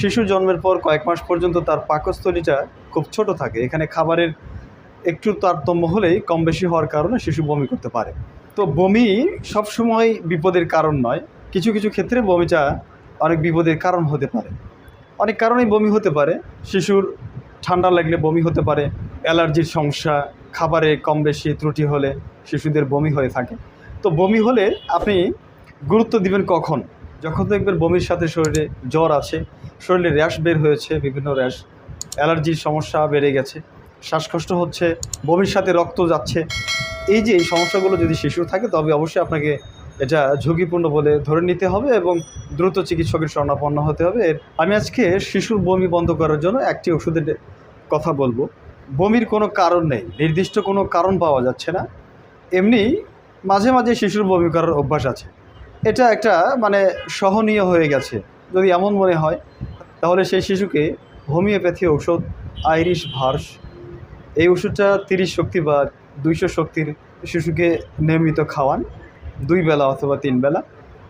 শিশু জন্মের পর কয়েক মাস পর্যন্ত তার পাকস্থলীটা খুব ছোট থাকে। এখানে খাবারের একটু তারতম্য হলেই কম বেশি হওয়ার কারণে শিশু বমি করতে পারে। তো বমি সবসময় বিপদের কারণ নয়। কিছু কিছু ক্ষেত্রে বমিটা অনেক বিপদের কারণ হতে পারে। অনেক কারণেই বমি হতে পারে। শিশুর ঠান্ডা লাগলে বমি হতে পারে। অ্যালার্জির সমস্যা, খাবারে কম বেশি ত্রুটি হলে শিশুদের বমি হয়ে থাকে। তো বমি হলে আপনি গুরুত্ব দিবেন কখন? যখন দেখবেন বমির সাথে শরীরে জ্বর আছে শরীরে র্যাশ বের হয়েছে, বিভিন্ন র্যাশ, অ্যালার্জির সমস্যা বেড়ে গেছে, শ্বাসকষ্ট হচ্ছে, বমির সাথে রক্ত যাচ্ছে। এই যে এই সমস্যাগুলো যদি শিশু থাকে, তবে অবশ্যই আপনাকে এটা ঝুঁকিপূর্ণ বলে ধরে নিতে হবে এবং দ্রুত চিকিৎসকের শরণাপন্ন হতে হবে। আমি আজকে শিশুর বমি বন্ধ করার জন্য একটি ওষুধের কথা বলব। বমির কোনো কারণ নেই, নির্দিষ্ট কোনো কারণ পাওয়া যাচ্ছে না। এমনি মাঝে মাঝে শিশুর বমি করার অভ্যাস আছে। এটা একটা মানে সহনীয় হয়ে গেছে। যদি এমন মনে হয়, তাহলে সেই শিশুকে হোমিওপ্যাথি ঔষধ, আইরিশ ভার্স, এই ওষুধটা তিরিশ শক্তি বা দুইশো শক্তির শিশুকে নিয়মিত খাওয়ান, দুই বেলা অথবা তিন বেলা।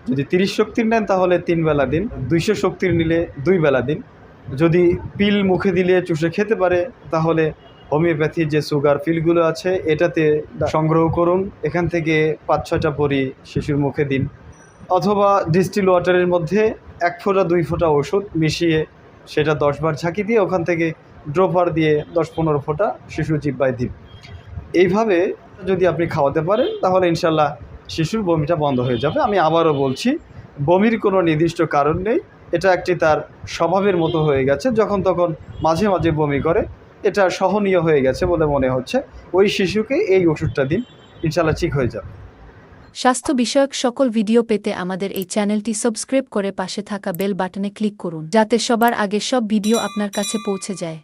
যদি তিরিশ শক্তির নেন, তাহলে তিন বেলা দিন। দুইশো শক্তির নিলে দুই বেলা দিন। যদি পিল মুখে দিলে চুষে খেতে পারে, তাহলে হোমিওপ্যাথির যে সুগার পিলগুলো আছে, এটাতে সংগ্রহ করুন। এখান থেকে পাঁচ ছয়টা পরি শিশুর মুখে দিন। অথবা ডিস্টিল ওয়াটারের মধ্যে এক ফোঁটা, দুই ফোঁটা ওষুধ মিশিয়ে সেটা দশবার ঝাঁকি দিয়ে ওখান থেকে ড্রোপার দিয়ে দশ পনেরো ফোঁটা শিশু জিব্বায় দিন। এইভাবে যদি আপনি খাওয়াতে পারেন, তাহলে ইনশাল্লাহ শিশুর বমিটা বন্ধ হয়ে যাবে। আমি আবারও বলছি, বমির কোনো নির্দিষ্ট কারণ নেই। এটা একটি তার স্বভাবের মতো হয়ে গেছে। যখন তখন মাঝে মাঝে বমি করে, এটা সহনীয় হয়ে গেছে বলে মনে হচ্ছে। ওই শিশুকে এই ওষুধটা দিন, ইনশাল্লাহ ঠিক হয়ে যাবে। স্বাস্থ্য বিষয়ক সকল ভিডিও পেতে আমাদের এই চ্যানেলটি সাবস্ক্রাইব করে পাশে থাকা বেল বাটনে ক্লিক করুন, যাতে সবার আগে সব ভিডিও আপনার কাছে পৌঁছে যায়।